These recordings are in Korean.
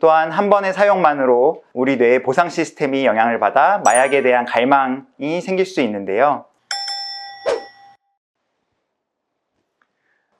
또한 한 번의 사용만으로 우리 뇌의 보상 시스템이 영향을 받아 마약에 대한 갈망이 생길 수 있는데요.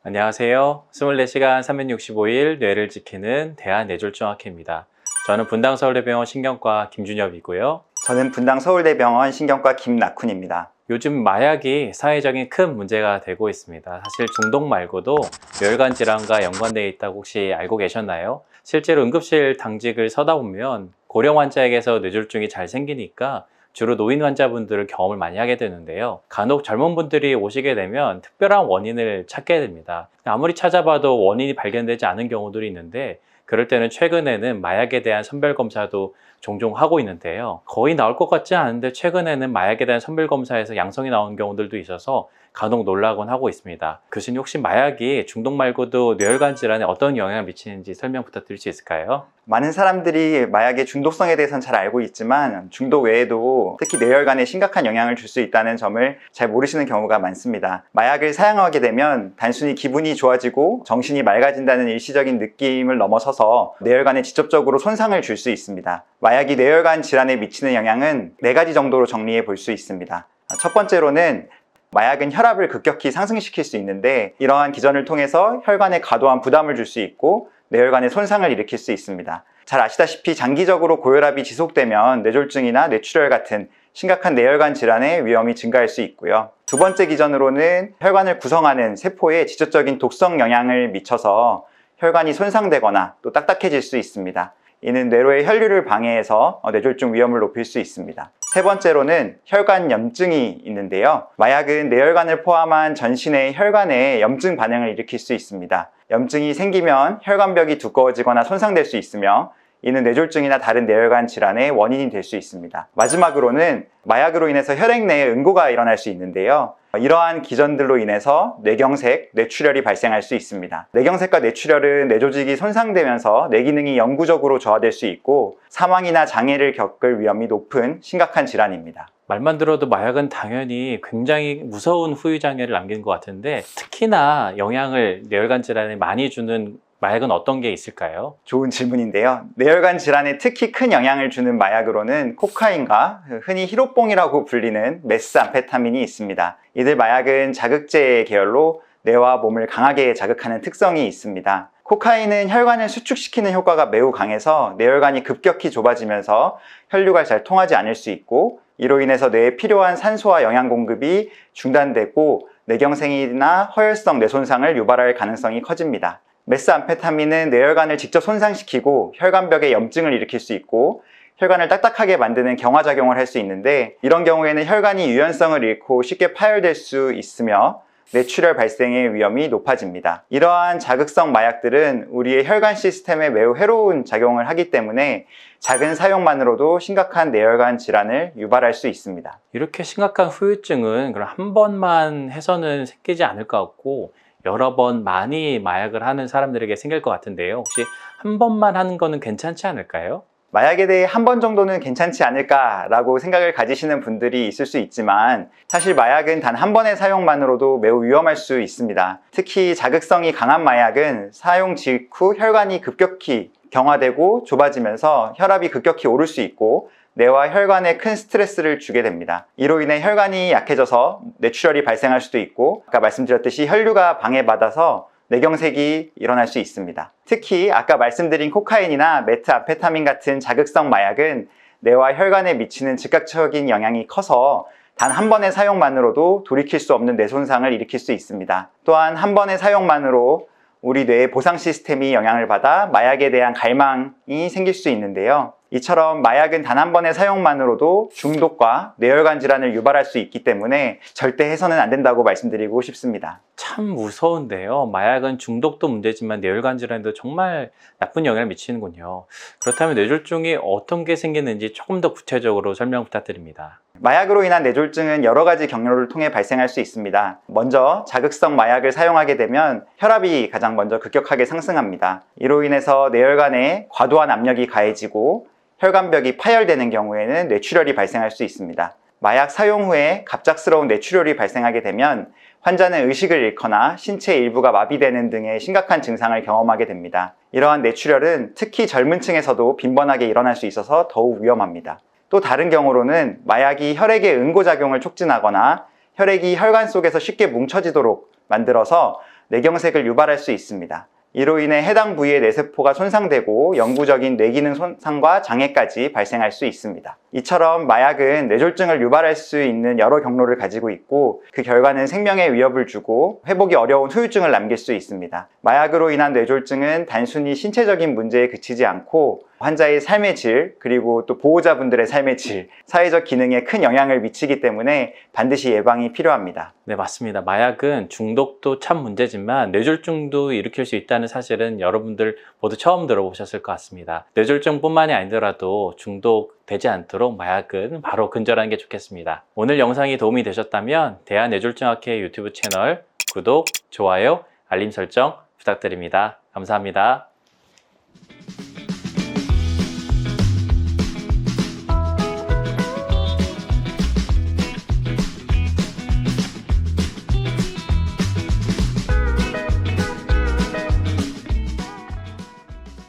안녕하세요. 24시간 365일 뇌를 지키는 대한뇌졸중학회입니다. 저는 분당 서울대병원 신경과 김준엽이고요. 저는 분당 서울대병원 신경과 김낙훈입니다. 요즘 마약이 사회적인 큰 문제가 되고 있습니다. 사실 중독 말고도 뇌혈관 질환과 연관되어 있다고 혹시 알고 계셨나요? 실제로 응급실 당직을 서다 보면 고령 환자에게서 뇌졸중이 잘 생기니까 주로 노인 환자분들을 경험을 많이 하게 되는데요. 간혹 젊은 분들이 오시게 되면 특별한 원인을 찾게 됩니다. 아무리 찾아봐도 원인이 발견되지 않은 경우들이 있는데 그럴 때는 최근에는 마약에 대한 선별 검사도 종종 하고 있는데요. 거의 나올 것 같지 않은데 최근에는 마약에 대한 선별 검사에서 양성이 나온 경우들도 있어서 간혹 놀라곤 하고 있습니다. 교수님 혹시 마약이 중독 말고도 뇌혈관 질환에 어떤 영향을 미치는지 설명 부탁드릴 수 있을까요? 많은 사람들이 마약의 중독성에 대해서는 잘 알고 있지만 중독 외에도 특히 뇌혈관에 심각한 영향을 줄 수 있다는 점을 잘 모르시는 경우가 많습니다. 마약을 사용하게 되면 단순히 기분이 좋아지고 정신이 맑아진다는 일시적인 느낌을 넘어서서 뇌혈관에 직접적으로 손상을 줄 수 있습니다. 마약이 뇌혈관 질환에 미치는 영향은 네 가지 정도로 정리해 볼 수 있습니다. 첫 번째로는 마약은 혈압을 급격히 상승시킬 수 있는데 이러한 기전을 통해서 혈관에 과도한 부담을 줄 수 있고 뇌혈관에 손상을 일으킬 수 있습니다. 잘 아시다시피 장기적으로 고혈압이 지속되면 뇌졸중이나 뇌출혈 같은 심각한 뇌혈관 질환의 위험이 증가할 수 있고요. 두 번째 기전으로는 혈관을 구성하는 세포에 직접적인 독성 영향을 미쳐서 혈관이 손상되거나 또 딱딱해질 수 있습니다. 이는 뇌로의 혈류를 방해해서 뇌졸중 위험을 높일 수 있습니다. 세 번째로는 혈관 염증이 있는데요. 마약은 뇌혈관을 포함한 전신의 혈관에 염증 반응을 일으킬 수 있습니다. 염증이 생기면 혈관벽이 두꺼워지거나 손상될 수 있으며 이는 뇌졸중이나 다른 뇌혈관 질환의 원인이 될 수 있습니다. 마지막으로는 마약으로 인해서 혈액 내에 응고가 일어날 수 있는데요. 이러한 기전들로 인해서 뇌경색, 뇌출혈이 발생할 수 있습니다. 뇌경색과 뇌출혈은 뇌조직이 손상되면서 뇌기능이 영구적으로 저하될 수 있고 사망이나 장애를 겪을 위험이 높은 심각한 질환입니다. 말만 들어도 마약은 당연히 굉장히 무서운 후유장애를 남기는 것 같은데 특히나 영향을 뇌혈관 질환에 많이 주는 마약은 어떤 게 있을까요? 좋은 질문인데요. 뇌혈관 질환에 특히 큰 영향을 주는 마약으로는 코카인과 흔히 히로뽕이라고 불리는 메스암페타민이 있습니다. 이들 마약은 자극제 계열로 뇌와 몸을 강하게 자극하는 특성이 있습니다. 코카인은 혈관을 수축시키는 효과가 매우 강해서 뇌혈관이 급격히 좁아지면서 혈류가 잘 통하지 않을 수 있고 이로 인해서 뇌에 필요한 산소와 영양 공급이 중단되고 뇌경색이나 허혈성 뇌손상을 유발할 가능성이 커집니다. 메스암페타민은 뇌혈관을 직접 손상시키고 혈관벽에 염증을 일으킬 수 있고 혈관을 딱딱하게 만드는 경화작용을 할 수 있는데 이런 경우에는 혈관이 유연성을 잃고 쉽게 파열될 수 있으며 뇌출혈 발생의 위험이 높아집니다. 이러한 자극성 마약들은 우리의 혈관 시스템에 매우 해로운 작용을 하기 때문에 작은 사용만으로도 심각한 뇌혈관 질환을 유발할 수 있습니다. 이렇게 심각한 후유증은 그럼 한 번만 해서는 생기지 않을 것 같고 여러 번 많이 마약을 하는 사람들에게 생길 것 같은데요. 혹시 한 번만 하는 거는 괜찮지 않을까요? 마약에 대해 한 번 정도는 괜찮지 않을까라고 생각을 가지시는 분들이 있을 수 있지만 사실 마약은 단 한 번의 사용만으로도 매우 위험할 수 있습니다. 특히 자극성이 강한 마약은 사용 직후 혈관이 급격히 경화되고 좁아지면서 혈압이 급격히 오를 수 있고 뇌와 혈관에 큰 스트레스를 주게 됩니다. 이로 인해 혈관이 약해져서 뇌출혈이 발생할 수도 있고 아까 말씀드렸듯이 혈류가 방해받아서 뇌경색이 일어날 수 있습니다. 특히 아까 말씀드린 코카인이나 메트아페타민 같은 자극성 마약은 뇌와 혈관에 미치는 즉각적인 영향이 커서 단 한 번의 사용만으로도 돌이킬 수 없는 뇌 손상을 일으킬 수 있습니다. 또한 한 번의 사용만으로 우리 뇌의 보상 시스템이 영향을 받아 마약에 대한 갈망이 생길 수 있는데요. 이처럼 마약은 단 한 번의 사용만으로도 중독과 뇌혈관 질환을 유발할 수 있기 때문에 절대 해서는 안 된다고 말씀드리고 싶습니다. 참 무서운데요. 마약은 중독도 문제지만 뇌혈관 질환에도 정말 나쁜 영향을 미치는군요. 그렇다면 뇌졸중이 어떤 게 생기는지 조금 더 구체적으로 설명 부탁드립니다. 마약으로 인한 뇌졸중은 여러 가지 경로를 통해 발생할 수 있습니다. 먼저 자극성 마약을 사용하게 되면 혈압이 가장 먼저 급격하게 상승합니다. 이로 인해서 뇌혈관에 과도한 압력이 가해지고 혈관벽이 파열되는 경우에는 뇌출혈이 발생할 수 있습니다. 마약 사용 후에 갑작스러운 뇌출혈이 발생하게 되면 환자는 의식을 잃거나 신체 일부가 마비되는 등의 심각한 증상을 경험하게 됩니다. 이러한 뇌출혈은 특히 젊은 층에서도 빈번하게 일어날 수 있어서 더욱 위험합니다. 또 다른 경우로는 마약이 혈액의 응고작용을 촉진하거나 혈액이 혈관 속에서 쉽게 뭉쳐지도록 만들어서 뇌경색을 유발할 수 있습니다. 이로 인해 해당 부위의 뇌세포가 손상되고 영구적인 뇌기능 손상과 장애까지 발생할 수 있습니다. 이처럼 마약은 뇌졸중을 유발할 수 있는 여러 경로를 가지고 있고 그 결과는 생명에 위협을 주고 회복이 어려운 후유증을 남길 수 있습니다. 마약으로 인한 뇌졸중은 단순히 신체적인 문제에 그치지 않고 환자의 삶의 질, 그리고 또 보호자분들의 삶의 질, 사회적 기능에 큰 영향을 미치기 때문에 반드시 예방이 필요합니다. 네, 맞습니다. 마약은 중독도 참 문제지만 뇌졸중도 일으킬 수 있다는 사실은 여러분들 모두 처음 들어보셨을 것 같습니다. 뇌졸중뿐만이 아니더라도 중독 되지 않도록 마약은 바로 근절하는 게 좋겠습니다. 오늘 영상이 도움이 되셨다면 대한뇌졸중학회 유튜브 채널 구독, 좋아요, 알림 설정 부탁드립니다. 감사합니다.